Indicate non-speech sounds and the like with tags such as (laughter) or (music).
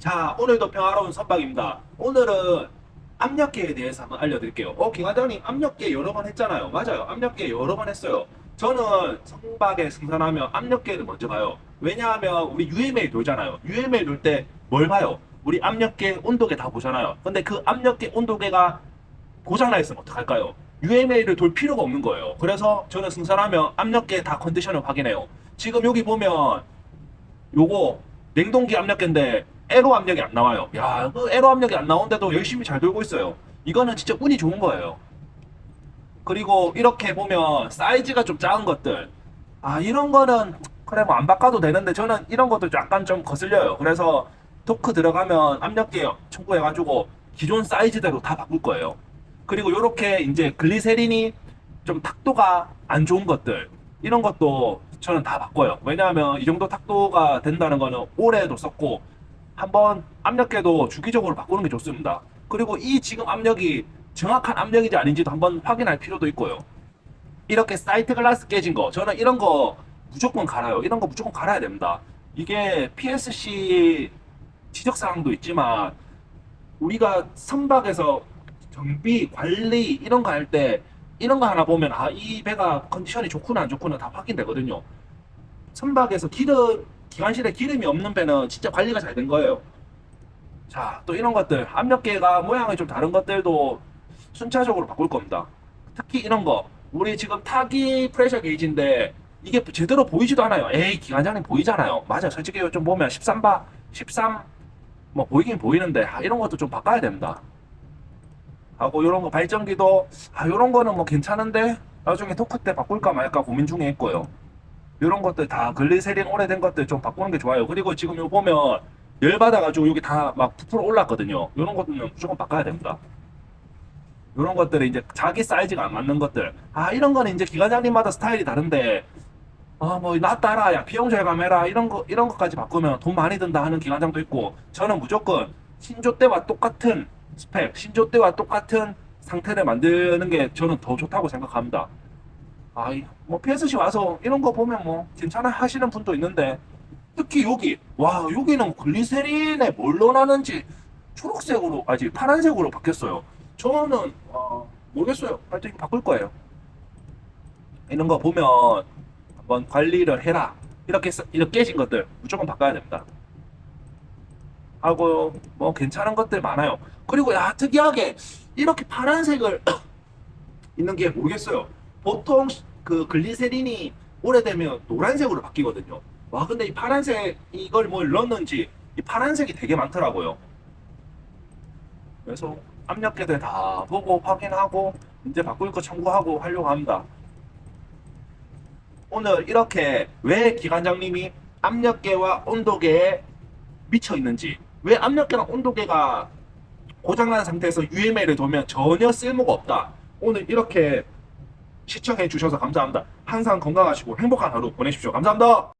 자, 오늘도 평화로운 선박입니다. 오늘은 압력계에 대해서 한번 알려드릴게요. 어, 김과장님 압력계 여러 번 했잖아요. 맞아요. 압력계 여러 번 했어요. 저는 선박에 승선하면 압력계를 먼저 가요. 왜냐하면 우리 UMA 돌잖아요. UMA 돌 때 뭘 봐요? 우리 압력계 온도계 다 보잖아요. 근데 그 압력계 온도계가 고장나 있으면 어떡할까요? UMA를 돌 필요가 없는 거예요. 그래서 저는 승선하면 압력계 다 컨디션을 확인해요. 지금 여기 보면 요거 냉동기 압력계인데 에로 압력이 안 나와요. 야, 그 에로 압력이 안 나오는데도 열심히 잘 돌고 있어요. 이거는 진짜 운이 좋은 거예요. 그리고 이렇게 보면 사이즈가 좀 작은 것들. 아, 이런 거는 그래 뭐 안 바꿔도 되는데 저는 이런 것도 약간 좀 거슬려요. 그래서 토크 들어가면 압력계 청구해가지고 기존 사이즈대로 다 바꿀 거예요. 그리고 이렇게 이제 글리세린이 좀 탁도가 안 좋은 것들 이런 것도 저는 다 바꿔요. 왜냐하면 이 정도 탁도가 된다는 거는 올해도 썼고 한번 압력계도 주기적으로 바꾸는 게 좋습니다. 그리고 이 지금 압력이 정확한 압력인지 아닌지도 한번 확인할 필요도 있고요. 이렇게 사이트 글라스 깨진 거 저는 이런 거 무조건 갈아요. 이런 거 무조건 갈아야 됩니다. 이게 PSC 지적 사항도 있지만 우리가 선박에서 정비 관리 이런 거 할 때 이런 거 하나 보면 아 이 배가 컨디션이 좋구나 안 좋구나 다 확인되거든요. 선박에서 기름 기관실에 기름이 없는 배는 진짜 관리가 잘 된 거예요. 자, 또 이런 것들 압력계가 모양이 좀 다른 것들도 순차적으로 바꿀 겁니다. 특히 이런 거 우리 지금 타기 프레셔 게이지인데 이게 제대로 보이지도 않아요. 에이 기관장님 보이잖아요. 맞아, 솔직히 좀 보면 13바 13 뭐 보이긴 보이는데 아, 이런 것도 좀 바꿔야 됩니다. 하고 이런 거 발전기도 아 이런 거는 뭐 괜찮은데 나중에 토크 때 바꿀까 말까 고민 중에 있고요. 이런 것들 다 글리세린 오래된 것들 좀 바꾸는 게 좋아요. 그리고 지금 요 보면 열 받아가지고 여기 다 막 부풀어 올랐거든요. 이런 것들은 무조건 바꿔야 됩니다. 이런 것들은 이제 자기 사이즈가 안 맞는 것들. 아 이런 거는 이제 기관장님마다 스타일이 다른데 아뭐나 따라 야 비용 절감해라 이런 거 이런 것까지 바꾸면 돈 많이 든다 하는 기관장도 있고 저는 무조건 신조 때와 똑같은 스펙, 신조 때와 똑같은 상태를 만드는 게 저는 더 좋다고 생각합니다. 아이 뭐 PSC 와서 이런 거 보면 뭐 괜찮아 하시는 분도 있는데 특히 여기 와 여기는 글리세린에 뭘 넣어놨는지 초록색으로 아직 파란색으로 바뀌었어요. 저는 어, 모르겠어요. 하여튼 바꿀 거예요. 이런 거 보면 한번 관리를 해라. 이렇게 써- 이렇게 깨진 것들 무조건 바꿔야 됩니다. 하고 뭐 괜찮은 것들 많아요. 그리고 야 특이하게 이렇게 파란색을 (clears throat) 있는 게 모르겠어요. 보통 그 글리세린이 오래되면 노란색으로 바뀌거든요. 와 근데 이 파란색 이걸 뭘 넣었는지 이 파란색이 되게 많더라고요. 그래서 압력계들 다 보고 확인하고 이제 바꿀 거 청구하고 하려고 합니다. 오늘 이렇게 왜 기관장님이 압력계와 온도계에 미쳐 있는지 왜 압력계랑 온도계가 고장난 상태에서 UMA를 돌면 전혀 쓸모가 없다. 오늘 이렇게 시청해 주셔서 감사합니다. 항상 건강하시고 행복한 하루 보내십시오. 감사합니다.